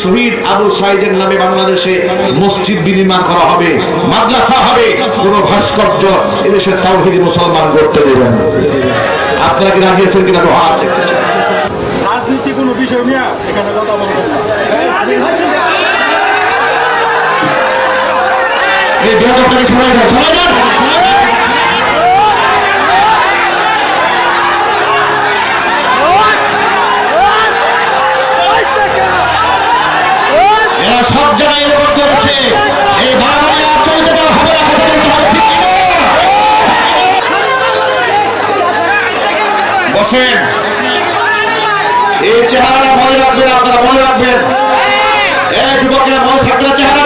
শহীদ আবু সাইদের নামে বাংলাদেশে মসজিদ বিনির্মাণ করা হবে মাদ্রাসা হবে কোন ভাস্কর্য এদেশের তাওহিদ মুসলমান করতে দেবেন আপনারা কি রাজি আছেন কিনা? কোনো বিষয় নিয়ে এখানে কথা বলবেন বসেন এই চেহারাটা মনে রাখবেন আপনারা মনে রাখবেন। এই যুবকের মনে থাকবে চেহারা